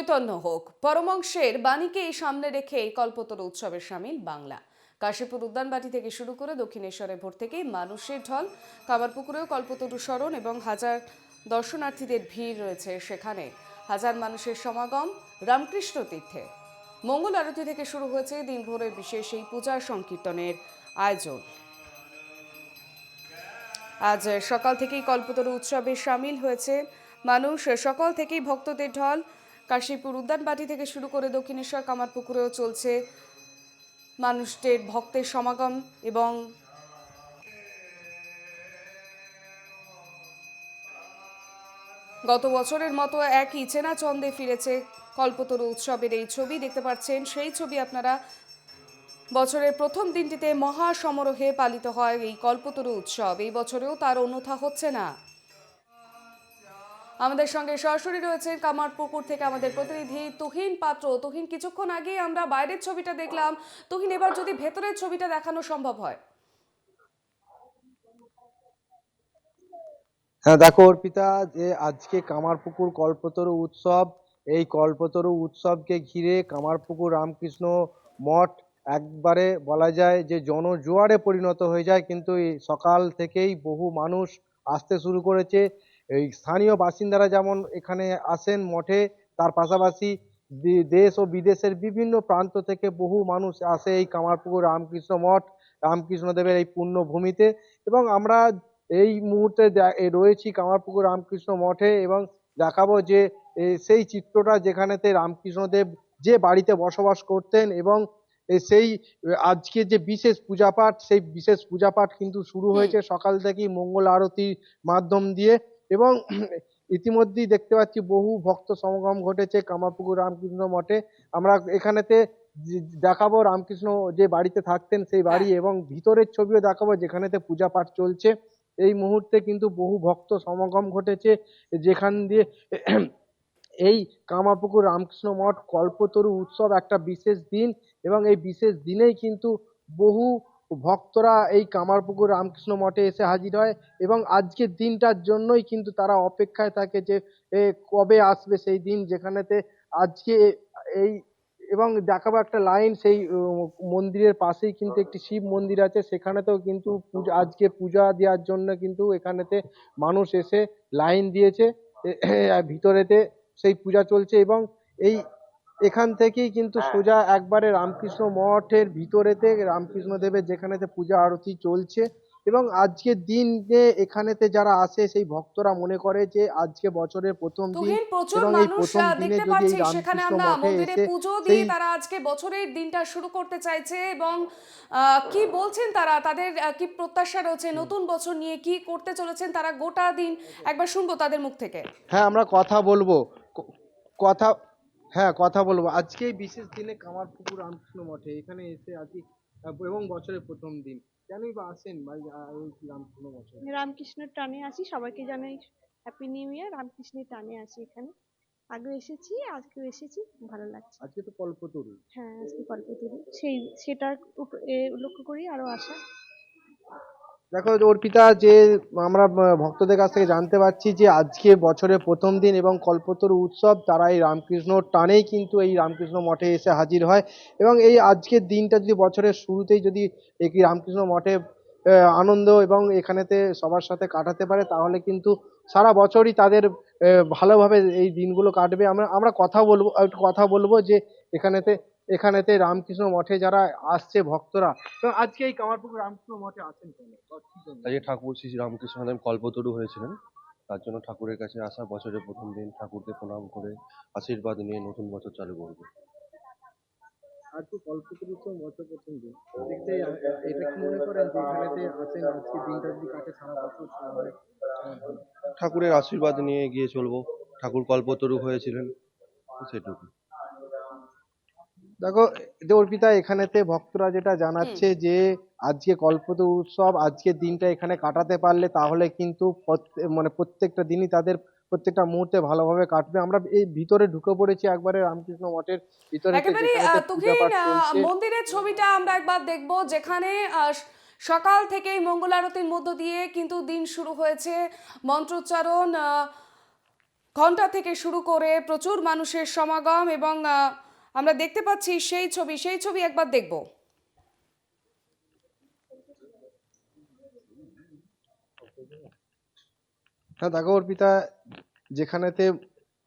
চৈতন্য হোক পরমংশের বাণীকেই সামনে রেখে এই কল্পতর উৎসবে সামিল বাংলা। কাশীপুর উদ্যানবাটি থেকে শুরু করে দক্ষিণেশ্বরে ভোর থেকেই মানুষের ঢল, কামারপুকুরেও কল্পতরু স্মরণ এবং হাজার দর্শনার্থীদের ভিড় রয়েছে সেখানে। হাজার মানুষের সমাগম রামকৃষ্ণ তীর্থে। মঙ্গল আরতি থেকে শুরু হয়েছে দিনভরের বিশেষ এই পূজা সংকীর্তনের আয়োজন। আজ সকাল থেকেই কল্পতরু উৎসবে সামিল হয়েছে মানুষ, সকাল থেকেই ভক্তদের ঢল কাশীপুর উদ্যানবাটি থেকে শুরু করে দক্ষিণেশ্বর, কামারপুকুরেও চলছে মানুষদের ভক্তের সমাগম এবং গত বছরের মতো একই চেনা চন্দে ফিরেছে কল্পতরু উৎসবের এই ছবি। দেখতে পাচ্ছেন, সেই ছবি আপনারা বছরের প্রথম দিনটিতে মহা সমারোহে পালিত হয় এই কল্পতরু উৎসব। এই বছরেও তার অন্যথা হচ্ছে না। আমাদের সঙ্গে সরাসরি রয়েছেন কামারপুকুর থেকে আমাদের প্রতিনিধি তুহিন পাত্র। তুহিন, কিছুক্ষণ আগেই আমরা বাইরের ছবিটা দেখলাম। তুহিন, এবার যদি ভেতরের ছবিটা দেখানো সম্ভব হয়। হ্যাঁ দেখো অর্পিতা, যে আজকে কামারপুকুর কল্পতরু উৎসব, এই কল্পতরু উৎসবকে ঘিরে কামারপুকুর রামকৃষ্ণ মঠ একবারে বলা যায় যে জনজোয়ারে পরিণত হয়ে যায়। কিন্তু সকাল থেকেই বহু মানুষ আসতে শুরু করেছে। এই স্থানীয় বাসিন্দারা যেমন এখানে আসেন মঠে তার পাশাপাশি দেশ ও বিদেশের বিভিন্ন প্রান্ত থেকে বহু মানুষ আসে এই কামারপুকুর রামকৃষ্ণ মঠ রামকৃষ্ণদেবের এই পুণ্যভূমিতে। এবং আমরা এই মুহূর্তে রয়েছি কামারপুকুর রামকৃষ্ণ মঠে এবং দেখাবো যে সেই চিত্রটা যেখানেতে রামকৃষ্ণদেব যে বাড়িতে বসবাস করতেন এবং সেই আজকে যে বিশেষ পূজাপাঠ সেই বিশেষ পূজাপাঠ কিন্তু শুরু হয়েছে সকাল থেকেই মঙ্গল আরতির মাধ্যম দিয়ে। এবং ইতিমধ্যেই দেখতে পাচ্ছি বহু ভক্ত সমাগম ঘটেছে কামারপুকুর রামকৃষ্ণ মঠে। আমরা এখানেতে দেখাবো রামকৃষ্ণ যে বাড়িতে থাকতেন সেই বাড়ি এবং ভিতরের ছবিও দেখাবো যেখানেতে পূজা পাঠ চলছে। এই মুহূর্তে কিন্তু বহু ভক্ত সমাগম ঘটেছে। যেখান দিয়ে এই কামারপুকুর রামকৃষ্ণ মঠ কল্পতরু উৎসব একটা বিশেষ দিন এবং এই বিশেষ দিনেই কিন্তু বহু ভক্তরা এই কামারপুকুর রামকৃষ্ণ মঠে এসে হাজির হয় এবং আজকের দিনটার জন্যই কিন্তু তারা অপেক্ষায় থাকে যে এ, কবে আসবে সেই দিন যেখানেতে আজকে এই এবং দেখাবো একটা লাইন সেই মন্দিরের পাশেই কিন্তু একটি শিব মন্দির আছে সেখানেতেও কিন্তু আজকে পূজা দেওয়ার জন্য কিন্তু এখানেতে মানুষ এসে লাইন দিয়েছে ভিতরেতে সেই পূজা চলছে এবং এই এখান থেকেই কিন্তু সোজা একবারে রামকৃষ্ণ মঠের ভিতরেতে রামকৃষ্ণ দেবের যেখানেতে পূজা আরতি চলছে এবং আজকের দিনে এখানেতে যারা আসে সেই ভক্তরা মনে করে যে আজকে বছরের প্রথম দিন এবং এই প্রথম দিনে যদি এই রামকৃষ্ণ মঠে এসে পুজো দিয়ে সেই তারা আজকে বছরের দিনটা শুরু করতে চাইছে এবং আহ, কি বলছেন তারা? তাদের কি প্রত্যাশা রয়েছে? নতুন বছর নিয়ে কি করতে চলেছেন তারা গোটা দিন? একবার শুনব তাদের মুখ থেকে। হ্যাঁ আমরা কথা বলব। কথা হ্যাঁ কথা বলব। আজকে এই বিশেষ দিনে কামারপুকুর রামকৃষ্ণ মঠে এখানে এসে আজকে এবং বছরের প্রথম দিন। কেনই বা আসেন ভাই রামকৃষ্ণ মঠে রামকৃষ্ণের টানে আসি সবাইকে জানাই হ্যাপি নিউ ইয়ার রামকৃষ্ণের টানে আসি এখানে। আগেও এসেছি আজকেও এসেছি ভালো লাগছে। আজকে তো কল্পতরু। হ্যাঁ আজকে কল্পতরু। সেই সেটার লক্ষ্য করি আরও আসা দেখো অর্পিতা, যে আমরা ভক্তদের কাছ থেকে জানতে পারছি যে আজকে বছরের প্রথম দিন এবং কল্পতরু উৎসব, তারা এই রামকৃষ্ণ টানেই কিন্তু এই রামকৃষ্ণ মঠে এসে হাজির হয়। এবং এই আজকের দিনটা যদি বছরের শুরুতেই যদি এই রামকৃষ্ণ মঠে আনন্দ এবং এখানেতে সবার সাথে কাটাতে পারে, তাহলে কিন্তু সারা বছরই তাদের ভালোভাবে এই দিনগুলো কাটবে। আমরা আমরা কথা বলব, একটু কথা বলব যে এখানেতে এখানেতে রামকৃষ্ণ মঠে যারা আসছে ভক্তরা তো আজকে এই কামারপুকুর রামকৃষ্ণ মঠে আছেন কেন? আজকে ঠাকুর শ্রী রামকৃষ্ণদেব কল্পতরু হয়েছিলেন। তার জন্য ঠাকুরের কাছে আসা বছরের প্রথম দিন ঠাকুরকে প্রণাম করে আশীর্বাদ নিয়ে নতুন বছর চালু করবে। আজকে কল্পতরু তো বছর প্রথম দিন। দেখতে এটা কি মনে করেন যে এখানেতে আসেন আজকে দিনটা যদি কাটে সারা বছর মানে, ঠাকুরের আশীর্বাদ নিয়ে গিয়ে চলবো। ঠাকুর কল্পতরু হয়েছিলেন সেটুকু। দেখো অর্পিতা এখানেতে ভক্তরা যেটা জানাচ্ছে যে আজকে কল্পতরু উৎসব আজকের দিনটা এখানে কাটাতে পারলে তাহলে কিন্তু মানে প্রত্যেকটা দিনই তাদের প্রত্যেকটা মুহূর্তে ভালোভাবে কাটবে। আমরা এই ভিতরে ঢুকে পড়েছি একবারে রামকৃষ্ণ মঠের ভিতরে মন্দিরের ছবিটা আমরা একবার দেখব যেখানে সকাল থেকেই মঙ্গল আরতির মধ্য দিয়ে কিন্তু দিন শুরু হয়েছে। মন্ত্রোচ্চারণ ঘণ্টা থেকে শুরু করে প্রচুর মানুষের সমাগম এবং আমরা দেখতে পাচ্ছি সেই ছবি সেই ছবি একবার দেখব। হ্যাঁ দেখো অর্পিতা, যেখানেতে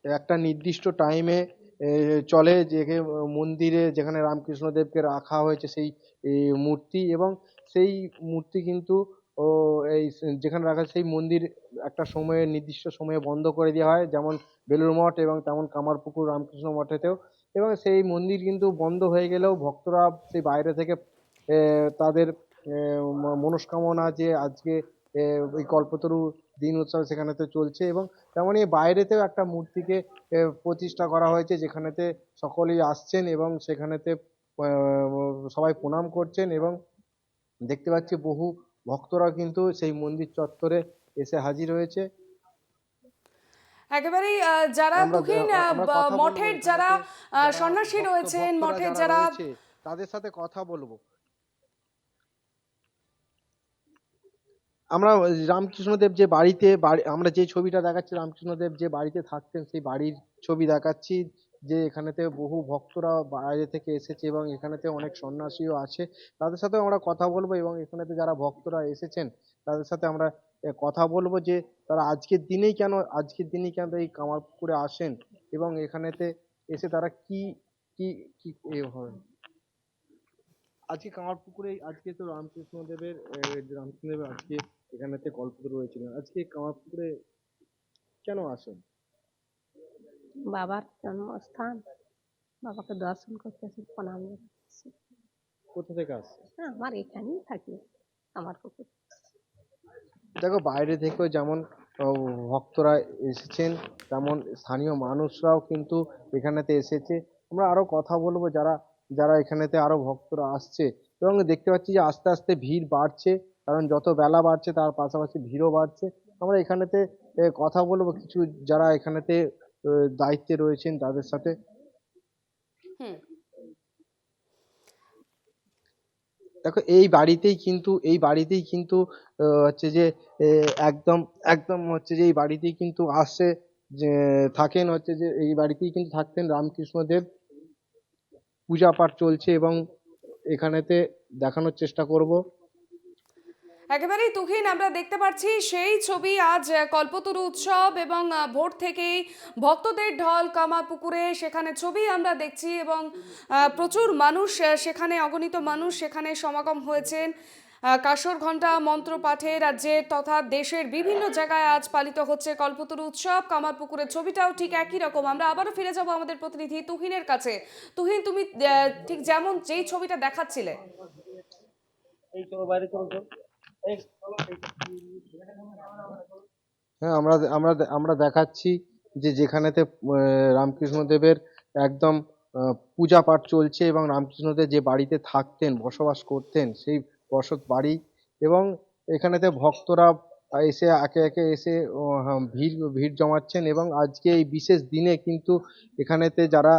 একটা নির্দিষ্ট টাইমে চলে যে মন্দিরে যেখানে রামকৃষ্ণদেবকে রাখা হয়েছে সেই মূর্তি এবং সেই মূর্তি কিন্তু, ও, এই যেখানে রাখা সেই মন্দির একটা সময়ে, নির্দিষ্ট সময়ে বন্ধ করে দেওয়া হয়। যেমন বেলুড় মঠ এবং তেমন কামারপুকুর রামকৃষ্ণ মঠেতেও এবং সেই মন্দির কিন্তু বন্ধ হয়ে গেলেও ভক্তরা সেই বাইরে থেকে তাদের মনস্কামনা যে আজকে ওই কল্পতরু দিন উৎসব সেখানেতে চলছে এবং তেমনই বাইরেতেও একটা মূর্তিকে প্রতিষ্ঠা করা হয়েছে যেখানেতে সকলেই আসছেন এবং সেখানেতে সবাই প্রণাম করছেন এবং দেখতে পাচ্ছি বহু ভক্তরা কিন্তু সেই মন্দির চত্বরে এসে হাজির হয়েছে। একেবারেই যারা বলব মঠের যারা সন্ন্যাসী রয়েছেন মঠের যারা তাদের সাথে কথা বলব। আমরা রামকৃষ্ণদেব যে বাড়িতে আমরা যে ছবিটা দেখাচ্ছি রামকৃষ্ণদেব যে বাড়িতে থাকতেন সেই বাড়ির ছবি দেখাচ্ছি যে এখানেতে বহু ভক্তরা বাইরে থেকে এসেছে এবং এখানেতে অনেক সন্ন্যাসীও আছে। তাদের সাথে আমরা কথা বলব এবং এখানেতে যারা ভক্তরা এসেছেন তাদের সাথে আমরা কথা বলব যে তারা আজকের দিনেই কেন আজকের দিনেই কেন এই কামারপুকুরে আসেন এবং এখানেতে এসে তারা কি কি কি এ হয়? আজকে কামারপুকুরে আজকে তো রামকৃষ্ণদেবের এ, রামকৃষ্ণদেবের আজকে এখানেতে কল্পতরু হয়েছিলেন আজকে কামারপুকুরে কেন আসেন? বাবার জন্মস্থান। বাবাকে দর্শন করতে আসি প্রণাম জানাচ্ছি। কোথা থেকে আসছেন? হ্যাঁ আমার এখানেই থাকি আমার পুকুর। দেখো বাইরে থেকেও যেমন ভক্তরা এসেছেন, তেমন স্থানীয় মানুষরাও কিন্তু এখানেতে এসেছে। আমরা আরও কথা বলব যারা যারা এখানেতে আরও ভক্তরা আসছে। এবং দেখতে পাচ্ছি যে আস্তে আস্তে ভিড় বাড়ছে, কারণ যত বেলা বাড়ছে তার পাশাপাশি ভিড়ও বাড়ছে। আমরা এখানেতে কথা বলব কিছু যারা এখানেতে দায়িত্বে রয়েছেন তাদের সাথে। হুম। দেখো, এই বাড়িতেই কিন্তু, এই বাড়িতেই কিন্তু হচ্ছে যে একদম একদম হচ্ছে যে, এই বাড়িতেই কিন্তু আসছে যে, থাকেন হচ্ছে যে, এই বাড়িতেই কিন্তু থাকতেন রামকৃষ্ণদেব। পূজা পাঠ চলছে এবং এখানেতে দেখানোর চেষ্টা করব। একেবারেই তুহিন, আমরা দেখতে পাচ্ছি সেই ছবি আজ কল্পতরু উৎসব এবং ভোর থেকেই ভক্তদের ঢল কামারপুকুরে সেখানে ছবি আমরা দেখছি এবং প্রচুর মানুষ সেখানে অগণিত মানুষ সেখানে সমাগম হয়েছেন। কাসর ঘণ্টা মন্ত্র পাঠে রাজ্যের তথা দেশের বিভিন্ন জায়গায় আজ পালিত হচ্ছে কল্পতরু উৎসব। কামারপুকুরের ছবিটাও ঠিক একই রকম। আমরা আবারও ফিরে যাব আমাদের প্রতিনিধি তুহিনের কাছে। তুহিন, তুমি ঠিক যেমন যেই ছবিটা দেখাচ্ছিলে। হ্যাঁ আমরা আমরা আমরা দেখাচ্ছি যে যেখানেতে রামকৃষ্ণদেবের একদম পূজা পাঠ চলছে এবং রামকৃষ্ণদেব যে বাড়িতে থাকতেন, বসবাস করতেন, সেই বসত বাড়ি এবং এখানেতে ভক্তরা এসে, একে একে এসে ভিড় ভিড় জমাচ্ছেন এবং আজকে এই বিশেষ দিনে কিন্তু এখানেতে যারা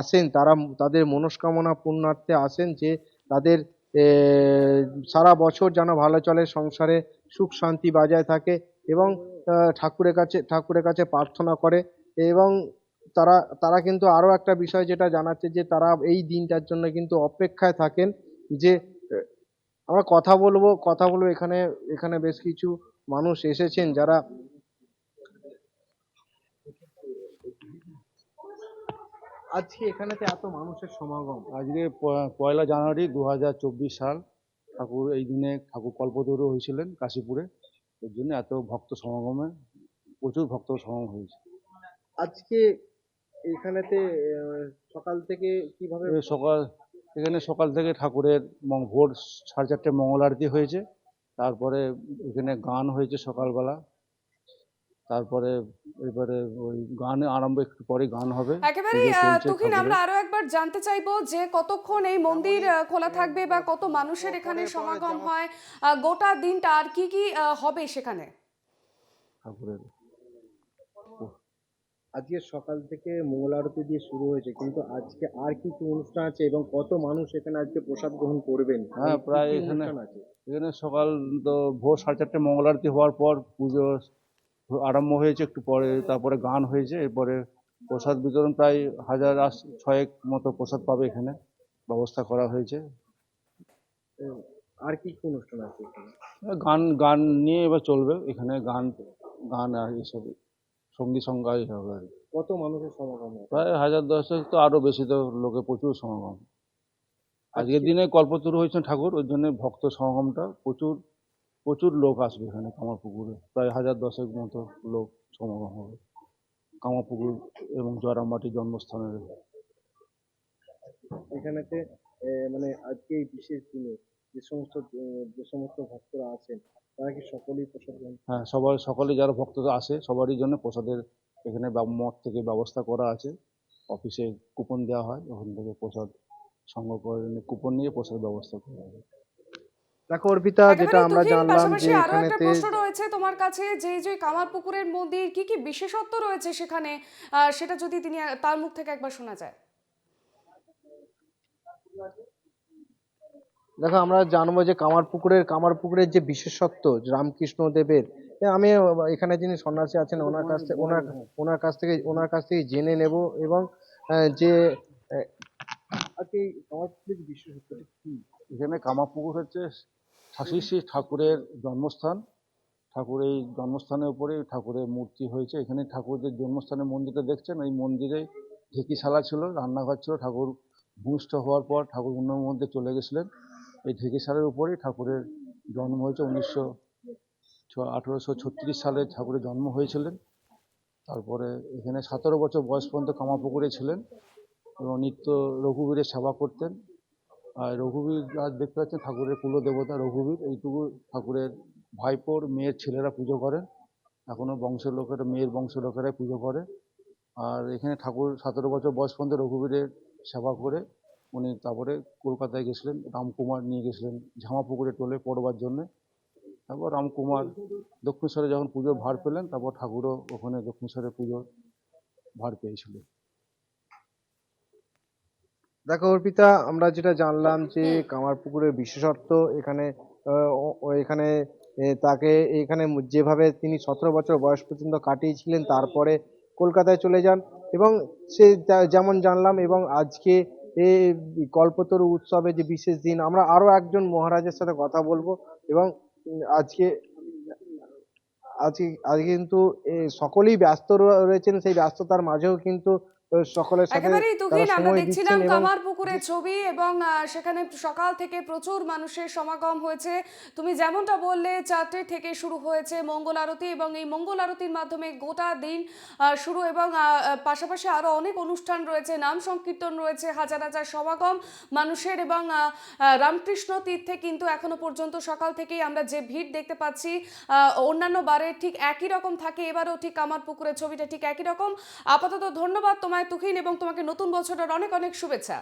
আসেন, তারা তাদের মনস্কামনা পূর্ণার্থে আসেন যে তাদের সারা বছর যেন ভালো চলে, সংসারে সুখ শান্তি বজায় থাকে এবং ঠাকুরের কাছে ঠাকুরের কাছে প্রার্থনা করে এবং তারা তারা কিন্তু আরও একটা বিষয় যেটা জানাচ্ছে যে তারা এই দিনটার জন্য কিন্তু অপেক্ষায় থাকেন যে আমরা কথা বলব কথা বলব এখানে এখানে বেশ কিছু মানুষ এসেছেন যারা আজকে এখানেতে এত মানুষের সমাগম? আজকে পয়লা জানুয়ারি দু হাজার চব্বিশ সাল ঠাকুর এই দিনে ঠাকুর কল্পতরু হয়েছিলেন কাশীপুরে। এর জন্য এত ভক্ত সমাগমে প্রচুর ভক্ত সমাগম হয়েছে। আজকে এখানেতে সকাল থেকে কীভাবে সকাল এখানে সকাল থেকে ঠাকুরের ভোর সাড়ে চারটে মঙ্গল আরতি হয়েছে। তারপরে এখানে গান হয়েছে সকালবেলা। তারপরে এবারে ওই গান আরম্ভ একটু পরে গান হবে। আহ, তুহিন আমরা আরও একবার জানতে চাইব যে কতক্ষণ এই মন্দির খোলা থাকবে বা কত মানুষের এখানে সমাগম হয় গোটা দিনটা আর কি কি হবে সেখানে? ঠাকুরের আজকে সকাল থেকে মঙ্গল আরতি দিয়ে শুরু হয়েছে কিন্তু আজকে আর কি কি অনুষ্ঠান আছে এবং কত মানুষ এখানে আজকে প্রসাদ গ্রহণ করবেন? হ্যাঁ, প্রায় এখানে- আছে? এখানে সকাল তো ভোর সাড়ে চারটে মঙ্গল আরতি হওয়ার পর পুজো আরম্ভ হয়েছে একটু পরে তারপরে গান হয়েছে এরপরে প্রসাদ বিতরণ প্রায় হাজার ছয়েক মতো প্রসাদ পাবে এখানে ব্যবস্থা করা হয়েছে। আর কি অনুষ্ঠান আছে গান গান নিয়ে এবার চলবে এখানে গান গান আর এসব সঙ্গী সঙ্গাই হবে আর কি। কত মানুষের সমাগম প্রায় হাজার দশেক তো আরও বেশি তো লোকে প্রচুর সমাগম। আজকের দিনে কল্পতরু হয়েছেন ঠাকুর ওই জন্য ভক্ত সমাগমটা প্রচুর প্রচুর লোক আসবে এখানে কামারপুকুরে। প্রায় হাজার দশেক মতো লোক সমাগম হবে। কামারপুকুর এবং জয়রামবাটির জন্মস্থানের এখানেতে মানে আজকে এই বিশেষ দিনে যে সমস্ত যে সমস্ত ভক্তরা আছেন তারা কি সকলেই প্রসাদ হ্যাঁ সবার সকলে যারা ভক্তরা আসে সবারই জন্য প্রসাদের এখানে মঠ থেকে ব্যবস্থা করা আছে। অফিসে কুপন দেওয়া হয় ওখান থেকে প্রসাদ সংগ্রহ করে কুপন নিয়ে প্রসাদ ব্যবস্থা করা হয়। দেখো অর্পিতা যেটা আমরা জানলাম যে আরও একটা এখানেতে প্রশ্ন রয়েছে তোমার কাছে যে যে কামারপুকুরের মন্দির কি কি বিশেষত্ব রয়েছে সেখানে? সেটা যদি তিনি তার মুখ থেকে একবার শোনা যায়। দেখো আমরা জানব যে কামারপুকুরের কামারপুকুরের যে বিশেষত্ব রামকৃষ্ণ দেবের আমি এখানে যিনি সন্ন্যাসী আছেন ওনার কাছ থেকে ওনার ওনার কাছ থেকে ওনার কাছ থেকে জেনে নেব এবং আহ, যে আজকে এই কামারপুকুরের বিশেষত্বটা কি? এখানে কামারপুকুর হচ্ছে শ্রী শ্রী ঠাকুরের জন্মস্থান। ঠাকুর এই জন্মস্থানের উপরে ঠাকুরের মূর্তি হয়েছে। এখানে ঠাকুরের জন্মস্থানের মন্দিরটা দেখছেন? এই মন্দিরে ঢেকিশালা ছিল, রান্নাঘর ছিল। ঠাকুর ভূমিষ্ঠ হওয়ার পর ঠাকুর অন্যের মধ্যে চলে গেছিলেন। এই ঢেকিশালের উপরেই ঠাকুরের জন্ম হয়েছে। উনিশশো আঠেরোশো ছত্রিশ সালে ঠাকুরের জন্ম হয়েছিলেন। তারপরে এখানে সতেরো বছর বয়স পর্যন্ত কামাপুকুরে ছিলেন এবং নিত্য রঘুবীরের সেবা করতেন। আর রঘুবীর আজ দেখতে পাচ্ছেন ঠাকুরের কুলদেবতা রঘুবীর, এইটুকু ঠাকুরের ভাইপোর মেয়ের ছেলেরা পুজো করেন এখনও বংশের লোকেরা মেয়ের বংশের লোকেরাই পুজো করে। আর এখানে ঠাকুর সতেরো বছর বয়স পর্যন্ত রঘুবীরের সেবা করে। উনি তারপরে কলকাতায় গেছিলেন, রামকুমার নিয়ে গেছিলেন ঝামাপুকুরে টোলে পড়বার জন্যে। তারপর রামকুমার দক্ষিণেশ্বরে যখন পুজোর ভার পেলেন, তারপর ঠাকুরও ওখানে দক্ষিণেশ্বরে পুজোর ভার পেয়েছিল। দেখো অর্পিতা আমরা যেটা জানলাম যে কামারপুকুরের বিশেষত্ব এখানে এখানে তাকে এখানে যেভাবে তিনি সতেরো বছর বয়স পর্যন্ত কাটিয়েছিলেন তারপরে কলকাতায় চলে যান এবং সে যেমন জানলাম এবং আজকে এই কল্পতরু উৎসবে যে বিশেষ দিন আমরা আরও একজন মহারাজের সাথে কথা বলব এবং আজকে আজকে আজকে কিন্তু সকলেই ব্যস্ত রয়েছেন সেই ব্যস্ততার মাঝেও কিন্তু সকলের সাথে একেবারেই তুহিন আমরা দেখছিলাম কামার পুকুরের ছবি এবং সেখানে সকাল থেকে প্রচুর মানুষের সমাগম হয়েছে। তুমি যেমনটা বললে চারটে থেকে শুরু হয়েছে মঙ্গল আরতি এবং এই মঙ্গল আরতির মাধ্যমে গোটা দিন শুরু এবং পাশাপাশি আরও অনেক অনুষ্ঠান রয়েছে নাম সংকীর্তন রয়েছে হাজার হাজার সমাগম মানুষের এবং রামকৃষ্ণ তীর্থে কিন্তু এখনও পর্যন্ত সকাল থেকেই আমরা যে ভিড় দেখতে পাচ্ছি আহ, অন্যান্য বারে ঠিক একই রকম থাকে এবারও ঠিক কামার পুকুরের ছবিটা ঠিক একই রকম। আপাতত ধন্যবাদ তোমায় তুহিন এবং তোমাকে নতুন বছরের অনেক অনেক শুভেচ্ছা।